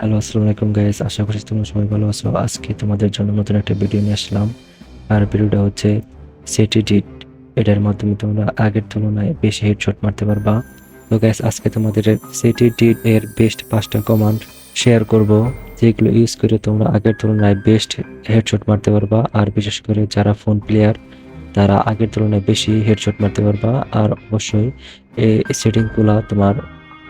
Hello, আসসালামু আলাইকুম guys আশা করছি তোমরা সবাই ভালো আছো। আজকে তোমাদের জন্য নতুন একটা ভিডিও নিয়ে আসলাম। আর ভিডিওটা হচ্ছে সেটি ডিট এটার মাধ্যমে তোমরা আগের তুলনায় বেশি হেডশট মারতে পারবা। তো গাইস আজকে তোমাদের সেটি ডিট এর বেস্ট পাঁচটা কমান্ড শেয়ার করব। যেগুলো ইউজ করে তোমরা আগের তুলনায় বেস্ট হেডশট মারতে পারবা। আর বিশেষ করে যারা ফোন প্লেয়ার তারা আগের তুলনায় বেশি হেডশট মারতে পারবা। আর অবশ্যই এই সেটিংগুলো তোমার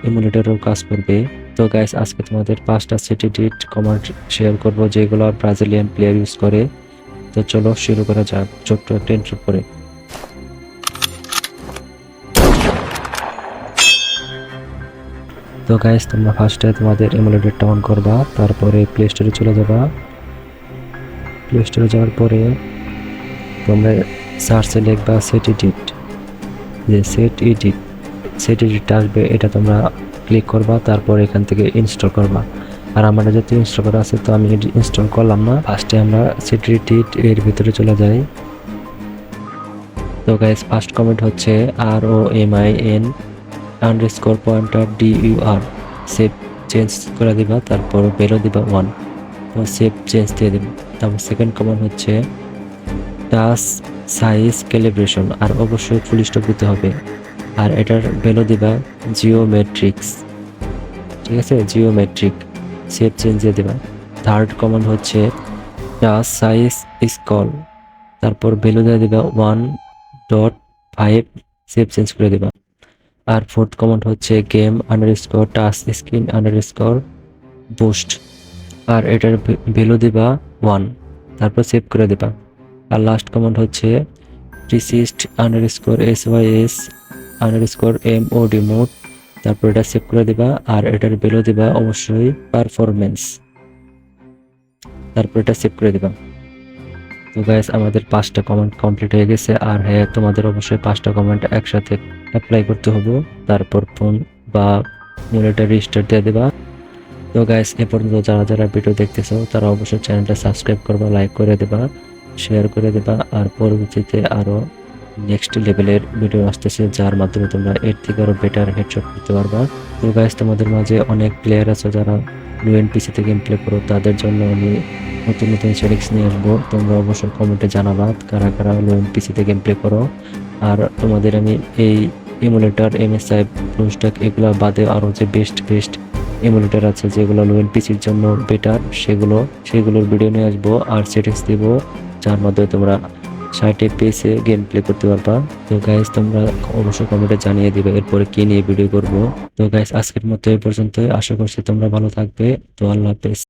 ইমুলেটরও কাজ করবে। তো গাইস আজকে তোমাদের পাঁচটা সিটি ডিট কমান্ড শেয়ার করব, যেগুলো ব্রাজিলিয়ান প্লেয়ার ইউজ করে। তো চলো শুরু করা যাক, ছোট্ট একটা ইন্ট্রো করে। তো গাইস তোমরা ফার্স্টে তোমাদের এমুলেটরটা অন করবা, তারপরে প্লে স্টোরে চলে যাবা। প্লে স্টোরে যাওয়ার পরে তোমরা সার্চে লিখবা সেট ইডিট যে সেট ইডিট সেট ইডিটটা আসবে, এটা তোমরা ক্লিক করবা, তারপর এখান থেকে ইনস্টল করবা। আর আমার যেহেতু ইনস্টল করা আছে, তো আমি ইনস্টল করলাম না। ফার্স্টে আমরা সেট এর ভিতরে চলে যাই। তো গাইস ফার্স্ট কমেন্ট হচ্ছে R O M I N underscore pointer D U R save change করে দিবা, তারপর বেরো দিবা ওয়ান তো সেভ চেঞ্জ দিয়ে দিবা। তারপর সেকেন্ড কমেন্ট হচ্ছে টাচ সাইজ ক্যালিব্রেশন আর অবশ্যই ফুল স্টপ দিতে হবে। আর এটার ভ্যালু দিবা জিওমেট্রিক্স ঠিক আছে? জিওমেট্রিক চেঞ্জ দিয়ে দিবা। থার্ড কমান্ড হচ্ছে টাচ সাইজ স্কল তারপর ভ্যালু দিয়ে দিবা one dot five save change করে দিবা। আর ফোর্থ কমান্ড হচ্ছে game underscore touch screen underscore boost আর এটার ভ্যালু দিবা ওয়ান তারপর সেভ করে দিবা। আর লাস্ট কমান্ড হচ্ছে resist underscore S Y S underscore M O D mode তারপর এটা সেভ করে দিবা, আর এটার ভ্যালু দিবা অবশ্যই পারফরমেন্স তারপর এটা সেভ করে দিবা। তো গাইস আমাদের পাঁচটা কমেন্ট কমপ্লিট হয়ে গেছে, আর হ্যাঁ তোমাদের অবশ্যই পাঁচটা কমেন্ট একসাথে অ্যাপ্লাই করতে হবে। তারপর ফোন বা মনিটর রেজিস্টার দিয়ে দেবা। তো গাইস এ পর্যন্ত যারা যারা ভিডিও দেখতেছো, তারা অবশ্যই চ্যানেলটা সাবস্ক্রাইব করবা লাইক করে দেবা শেয়ার করে দেবা, আর পরবর্তীতে আরও নেক্সট লেভেলের ভিডিও আসতেছে, যার মাধ্যমে তোমরা এর থেকে আরও বেটার হেডশট করতে পারবা। তো গাইস তোমাদের মাঝে অনেক প্লেয়ার আছে যারা পিসি থেকে গেম প্লে করো, তাদের জন্য আমি নতুন নতুন সেটিংস নিয়ে আসব। তোমরা অবশ্যই কমেন্টে জানাবা কারা কারা পিসি থেকে গেম প্লে করো। আর তোমাদের আমি এই ইমুলেটর এমএসআই ব্লুস্টাক এগুলো বাদে আরও যে বেস্ট বেস্ট ইমুলেটর আছে, যেগুলো লোয়েন পিসির জন্য বেটার সেগুলো, সেগুলোর ভিডিও নিয়ে আসব। আর সেটিংস দেবো, যার মাধ্যমে তোমরা ষাট পেসে গেম প্লে করতে পারবা। তো গাইস তোমরা অবশ্যই কমেন্টে জানিয়ে দিবে এরপরে কি নিয়ে ভিডিও করব। তো গাইস আজকের মতো এই পর্যন্ত আশা করছি তোমরা ভালো থাকবে। তো আল্লাহ হাফেজ।